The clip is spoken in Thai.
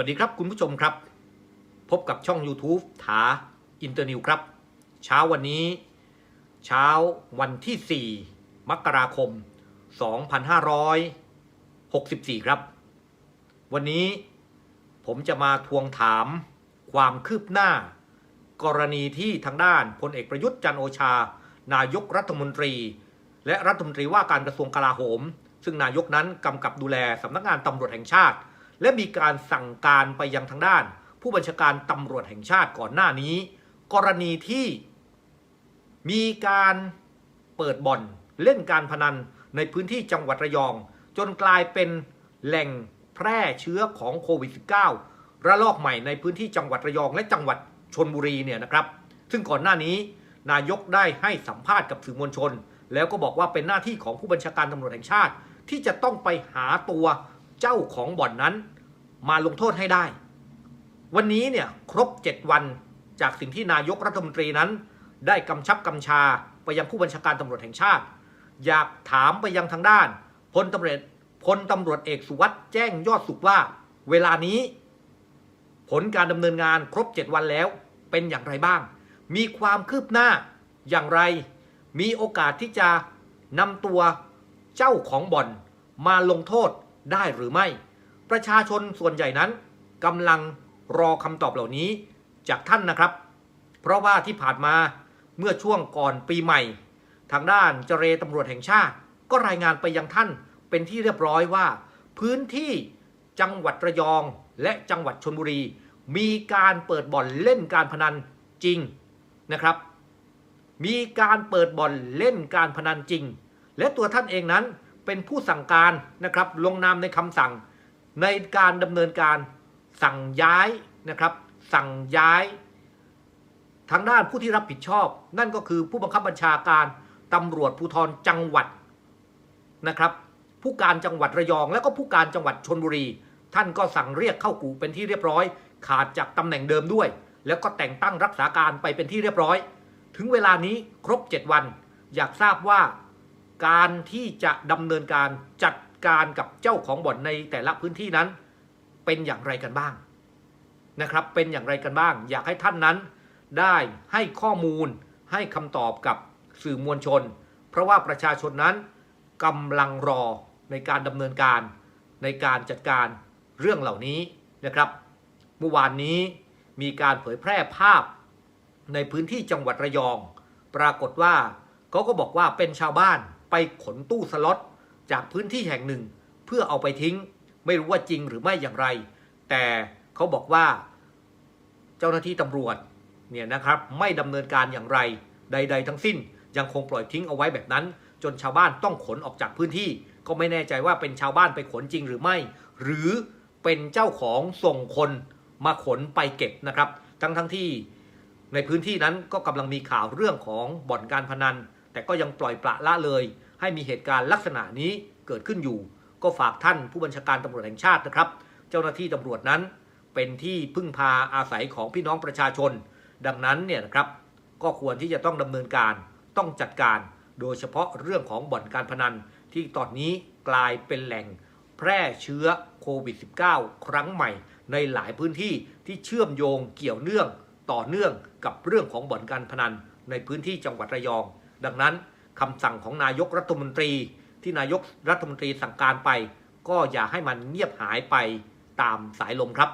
วัสดีครับคุณผู้ชมครับ พบกับช่อง YouTube ถาอินเตอร์นิวครับ เช้าวันนี้ เช้าวันที่ 4 มกราคม 2564 ครับ วันนี้ผมจะมาทวงถามความคืบหน้า กรณีที่ทางด้านพลเอกประยุทธ์จันโอชา นายกรัฐมนตรี และรัฐมนตรีว่าการกระทรวงกลาโหม ซึ่งนายกนั้นกำกับดูแลสำนักงานตำรวจแห่งชาติ และมีการสั่งการไปยังทางด้าน ผู้บัญชาการตำรวจแห่งชาติก่อนหน้านี้ กรณีที่มีการเปิดบ่อนเล่นการพนันในพื้นที่จังหวัดระยอง จนกลายเป็นแหล่งแพร่เชื้อของโควิด -19 ระลอกใหม่ในพื้นที่จังหวัดระยองและจังหวัดชนบุรีเนี่ยนะครับ ซึ่งก่อนหน้านี้นายกได้ให้สัมภาษณ์กับสื่อมวลชน แล้วก็บอกว่าเป็นหน้าที่ของผู้บัญชาการตำรวจแห่งชาติ ที่จะต้องไปหาตัว เจ้าของบ่อนนั้น มาลงโทษให้ได้ วันนี้เนี่ยครบ 7 วันจากสิ่งที่นายกรัฐมนตรีนั้น ได้กำชับกำชาไปยังผู้บัญชาการตำรวจแห่งชาติ อยากถามไปยังทางด้านพลตำรวจพลตำรวจเอกสุวัสด์แจ้งยอดสุขว่า เวลานี้ผลการดำเนินงานครบ 7 วันแล้วเป็นอย่างไรบ้าง มีความคืบหน้าอย่างไร มีโอกาสที่จะนำตัวเจ้าของบ่อนมาลงโทษ ได้หรือไม่ ประชาชนส่วนใหญ่นั้นกำลังรอคำตอบเหล่านี้จากท่านนะครับ เพราะว่าที่ผ่านมาเมื่อช่วงก่อนปีใหม่ ทางด้านเจรตำรวจแห่งชาติ ก็รายงานไปยังท่านเป็นที่เรียบร้อยว่า พื้นที่จังหวัดระยองและจังหวัดชนบุรี มีการเปิดบ่อนเล่นการพนันจริงนะครับ มีการเปิดบ่อนเล่นการพนันจริง และตัวท่านเองนั้น เป็นผู้สั่งการนะครับลงนามในคำสั่ง ในการดำเนินการสั่งย้ายนะครับ สั่งย้าย ทางด้านผู้ที่รับผิดชอบ นั่นก็คือผู้บังคับบัญชาการตำรวจภูธรจังหวัดนะครับ ผู้การจังหวัดระยอง และก็ผู้การจังหวัดชนบุรี ท่านก็สั่งเรียกเข้ากูเป็นที่เรียบร้อย ขาดจากตำแหน่งเดิมด้วย แล้วก็แต่งตั้งรักษาการไปเป็นที่เรียบร้อย ถึงเวลานี้ครบ 7 วัน อยากทราบว่า การที่จะดำเนินการจัดการกับเจ้าของบ่อนในแต่ละพื้นที่นั้นเป็นอย่างไรกันบ้างนะครับ เป็นอย่างไรกันบ้าง อยากให้ท่านนั้น ได้ให้ข้อมูลให้คำตอบกับสื่อมวลชน เพราะว่าประชาชนนั้นกำลังรอในการดำเนินการ ในการจัดการเรื่องเหล่านี้นะครับเมื่อวานนี้มีการเผยแพร่ภาพในพื้นที่จังหวัดระยอง ปรากฏว่าเขาก็บอกว่าเป็นชาวบ้าน ไปขนตู้สล็อตจากพื้นที่แห่งหนึ่ง เพื่อเอาไปทิ้ง ไม่รู้ว่าจริงหรือไม่อย่างไร แต่เขาบอกว่า เจ้าหน้าที่ตำรวจเนี่ยนะครับไม่ดำเนินการอย่างไรใด ๆ ทั้งสิ้นยังคงปล่อยทิ้งเอาไว้แบบนั้น จนชาวบ้านต้องขนออกจากพื้นที่ ก็ไม่แน่ใจว่าเป็นชาวบ้านไปขนจริงหรือไม่ หรือเป็นเจ้าของส่งคนมาขนไปเก็บนะครับ ทั้งทั้งที่ในพื้นที่นั้นก็กำลังมีข่าวเรื่องของบ่อนการพนัน แต่ก็ยังปล่อยปละละเลย ให้มีเหตุการณ์ลักษณะนี้เกิดขึ้นอยู่ ก็ฝากท่านผู้บัญชาการตำรวจแห่งชาตินะครับ เจ้าหน้าที่ตำรวจนั้นเป็นที่พึ่งพาอาศัยของพี่น้องประชาชน ดังนั้นเนี่ยนะครับ ก็ควรที่จะต้องดำเนินการต้องจัดการ โดยเฉพาะเรื่องของบ่อนการพนัน ที่ตอนนี้กลายเป็นแหล่งแพร่เชื้อโควิด -19 ครั้งใหม่ ในหลายพื้นที่ที่เชื่อมโยงเกี่ยวเนื่องต่อเนื่องกับเรื่องของบ่อนการพนัน ในพื้นที่จังหวัดระยอง ดังนั้นคำสั่งของนายกรัฐมนตรี ที่นายกรัฐมนตรีสั่งการไป ก็อย่าให้มันเงียบหายไปตามสายลมครับ